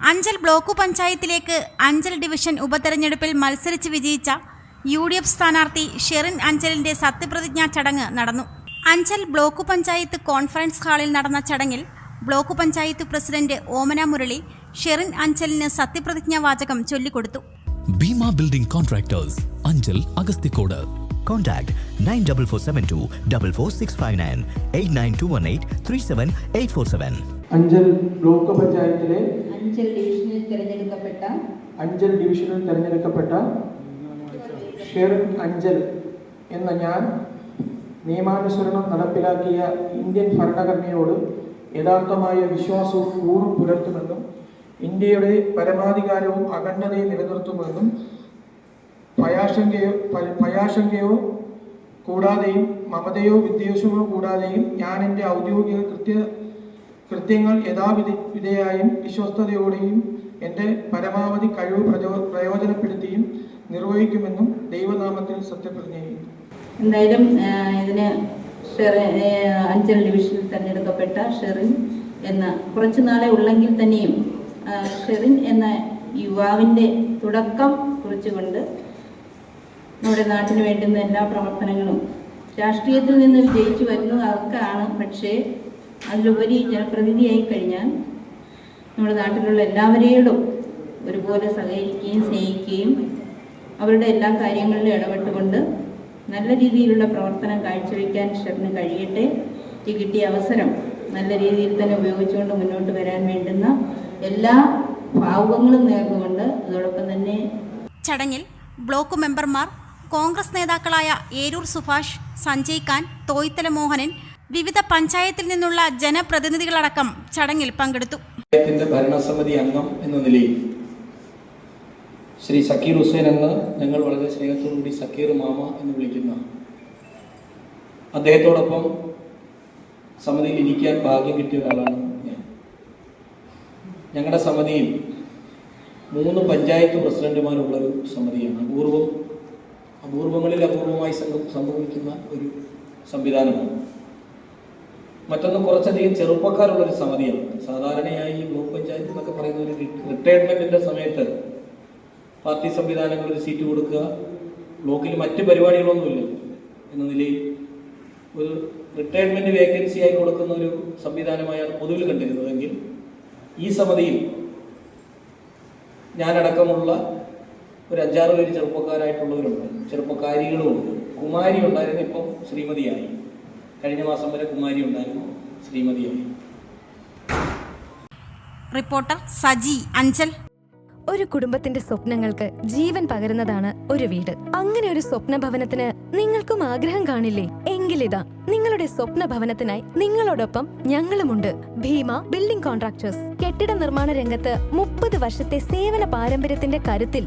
Anchal block പഞ്ചായത്തിലേക്ക് Anchal division ഉപതെരഞ്ഞെടുപ്പിൽ മത്സരിച്ച് വിജയിച്ച യു ഡി എഫ് സ്ഥാനാർത്ഥി ഷെറിൻ അഞ്ചലിന്റെ സത്യപ്രതിജ്ഞാ ചടങ്ങ് നടന്നു. അഞ്ചൽ ബ്ലോക്ക് പഞ്ചായത്ത് കോൺഫറൻസ് ഹാളിൽ നടന്ന ചടങ്ങിൽ ബ്ലോക്ക് പഞ്ചായത്ത് പ്രസിഡന്റ് ഓമന മുരളി ഷെറിൻ അഞ്ചലിന് സത്യപ്രതിജ്ഞാ വാചകം ചൊല്ലിക്കൊടുത്തു. Bhima building contractors Anchal Agasthikode Contact 94472 44659 89218 37847. Anchal block പഞ്ചായത്തിലെ അഞ്ചൽ ഡിവിഷനിൽ തിരഞ്ഞെടുക്കപ്പെട്ട? അഞ്ചൽ ഡിവിഷനിൽ തിരഞ്ഞെടുക്കപ്പെട്ട അഞ്ചൽ എന്ന ഞാൻ നിയമാനുസരണം നടപ്പിലാക്കിയ ഇന്ത്യൻ ഭരണഘടനയോട് യഥാർത്ഥമായ വിശ്വാസവും കൂറും പുലർത്തുമെന്നും ഇന്ത്യയുടെ പരമാധികാരവും അഖണ്ഡതയും നിലനിർത്തുമെന്നും ഭയാശങ്കയോ ഭയാശങ്കയോ കൂടാതെയും മമതയോ വിദ്വേഷമോ കൂടാതെയും ഞാൻ എന്റെ ഔദ്യോഗിക കൃത്യ കൃത്യങ്ങൾ യഥാവിധി വിധേയായും വിശ്വസ്തയോടെയും എന്റെ പരമാവധി കഴിവ് പ്രചോ- പ്രയോജനപ്പെടുത്തിയും നിർവഹിക്കുമെന്നും ദൈവനാമത്തിൽ സത്യപ്രതിജ്ഞ ചെയ്യുന്നു എന്തായാലും ഇതിന് അഞ്ചൽ ഡിവിഷനിൽ തിരഞ്ഞെടുക്കപ്പെട്ട ഷെറിൻ എന്ന കുറച്ചു നാളെ ഉള്ളെങ്കിൽ തന്നെയും ഷെറിൻ എന്ന യുവാവിന്റെ തുടക്കം കുറിച്ചുകൊണ്ട് നമ്മുടെ നാട്ടിന് വേണ്ടുന്ന എല്ലാ പ്രവർത്തനങ്ങളും രാഷ്ട്രീയത്തിൽ നിന്ന് വിജയിച്ചു വരുന്നവർക്കാണ് പക്ഷേ അതിലുപരി ജനപ്രതിനിധിയായി കഴിഞ്ഞാൽ നമ്മുടെ നാട്ടിലുള്ള എല്ലാവരെയോടും ഒരുപോലെ സഹകരിക്കുകയും സ്നേഹിക്കുകയും അവരുടെ എല്ലാ കാര്യങ്ങളിലും ഇടപെട്ടുകൊണ്ട് നല്ല രീതിയിലുള്ള പ്രവർത്തനം കാഴ്ചവെക്കാൻ ഷെറിന് കഴിയട്ടെ. ഈ കിട്ടിയ അവസരം നല്ല രീതിയിൽ തന്നെ ഉപയോഗിച്ചുകൊണ്ട് മുന്നോട്ട് വരാൻ വേണ്ടുന്ന എല്ലാ ഭാവുകങ്ങളും നേർന്നുകൊണ്ട് അതോടൊപ്പം തന്നെ ചടങ്ങിൽ ബ്ലോക്ക് മെമ്പർമാർ കോൺഗ്രസ് നേതാക്കളായ ഏരൂർ സുഭാഷ് സഞ്ജയ് ഖാൻ തോയ്ത്തല മോഹനൻ വിവിധ പഞ്ചായത്തിൽ നിന്നുള്ള ജനപ്രതിനിധികളടക്കം ചടങ്ങിൽ പങ്കെടുത്തു. ഭരണസമിതി അംഗം എന്ന നിലയിൽ ശ്രീ സക്കീർ ഹുസൈൻ എന്ന് ഞങ്ങൾ വളരെ സ്നേഹത്തോടുകൂടി സക്കീർ മാമ എന്ന് വിളിക്കുന്ന അദ്ദേഹത്തോടൊപ്പം സമിതിയിൽ ഇരിക്കാൻ ഭാഗ്യം കിട്ടിയ ഒരാളാണ് ഞാൻ. ഞങ്ങളുടെ സമിതിയിൽ മൂന്ന് പഞ്ചായത്ത് പ്രസിഡന്റുമാരുള്ളൊരു സമിതിയാണ്. അപൂർവം അപൂർവങ്ങളിൽ അപൂർവമായി സംഭ സംഭവിക്കുന്ന ഒരു സംവിധാനമാണ്. മറ്റൊന്ന് കുറച്ചധികം ചെറുപ്പക്കാരുള്ള ഒരു സമിതിയാണ്. സാധാരണയായി ബ്ലോക്ക് പഞ്ചായത്ത് എന്നൊക്കെ പറയുന്ന ഒരു റിട്ടയർമെന്റിന്റെ സമയത്ത് പാർട്ടി സംവിധാനങ്ങൾ ഒരു സീറ്റ് കൊടുക്കുക ബ്ലോക്കിൽ മറ്റ് പരിപാടികളൊന്നുമില്ല എന്ന നിലയിൽ ഒരു റിട്ടയർമെന്റ് വേക്കൻസി ആയി കൊടുക്കുന്ന ഒരു സംവിധാനമായാണ് പൊതുവിൽ കണ്ടിരുന്നതെങ്കിൽ ഈ സമിതിയിൽ ഞാനടക്കമുള്ള ഒരു അഞ്ചാറ് പേര് ചെറുപ്പക്കാരായിട്ടുള്ളവരുണ്ട്. ചെറുപ്പക്കാരികളുമുണ്ട് കുമാരി ഉണ്ടായിരുന്നു ഇപ്പം ശ്രീമതിയായി. കഴിഞ്ഞ മാസം വരെ കുമാരി ഉണ്ടായിരുന്നു ശ്രീമതിയായി. റിപ്പോർട്ടർ സജി അഞ്ചൽ. ഒരു കുടുംബത്തിന്റെ സ്വപ്നങ്ങൾക്ക് ജീവൻ പകരുന്നതാണ് ഒരു വീട്. അങ്ങനെ ഒരു സ്വപ്ന ഭവനത്തിന് നിങ്ങൾക്കും ആഗ്രഹം കാണില്ലേ? എങ്കിലിതാ നിങ്ങളുടെ സ്വപ്ന ഭവനത്തിനായി നിങ്ങളോടൊപ്പം ഞങ്ങളുമുണ്ട്. Bhima building contractors. കെട്ടിട നിർമ്മാണ രംഗത്ത് മുപ്പത് വർഷത്തെ സേവന പാരമ്പര്യത്തിന്റെ കരുത്തിൽ